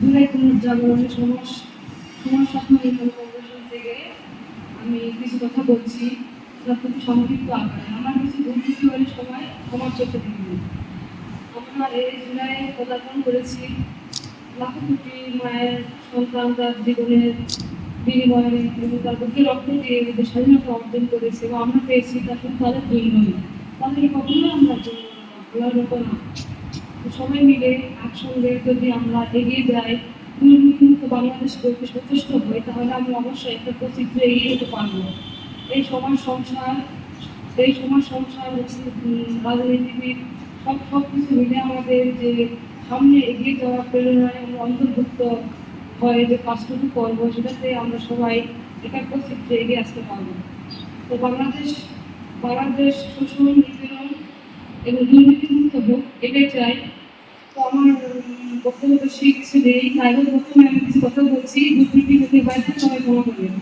জুলাই পুনর্জাগরণের সমাজ সমাজ স্বপ্ন নির্মাণ ফাউন্ডেশন থেকে আমি কিছু কথা বলছি প্রতি সংক্ষিপ্ত আকারে আমার কিছু দুর্নীতি হলে সময় সমাজ চলতে দিন আমরা এই জুলাই পদার্পণ করেছি। লাখো কোটি মায়ের সন্তান তার জীবনের বিনিময়ে এবং তার বুকে রক্ত দিয়ে যে স্বাধীনতা অর্জন করেছে এবং আমরা পেয়েছি তা শুধু তাদের জন্যই তাদের কখনোই আমরা জন্য না। সবাই মিলে একসঙ্গে যদি আমরা এগিয়ে যাই দুর্নীতিমুক্ত বাংলাদেশ করতে সচেষ্ট হই তাহলে আমরা অবশ্যই একটা প্রচিত্র এগিয়ে যেতে পারব। এই সমাজ সংসার, এই সমাজ সংসার হচ্ছে রাজনীতিবিদ, সব সব কিছু মিলে আমাদের যে সামনে এগিয়ে যাওয়ার প্রেরণায় আমরা অন্তর্ভুক্ত হয় যে কাজটুকু করব সেটাতে আমরা সবাই একাত্ম চিত্রে এগিয়ে আসতে পারব। তো বাংলাদেশ বাংলাদেশ শোষণ নিপীড়ন এবং দুর্নীতিমুক্ত হোক এটাই চাই। তো আমার বক্তব্য বেশি কিছু তাই বক্তব্য আমি কিছু কথা বলছি। দুর্নীতি হতে পারে সবাই ক্ষমা করবেন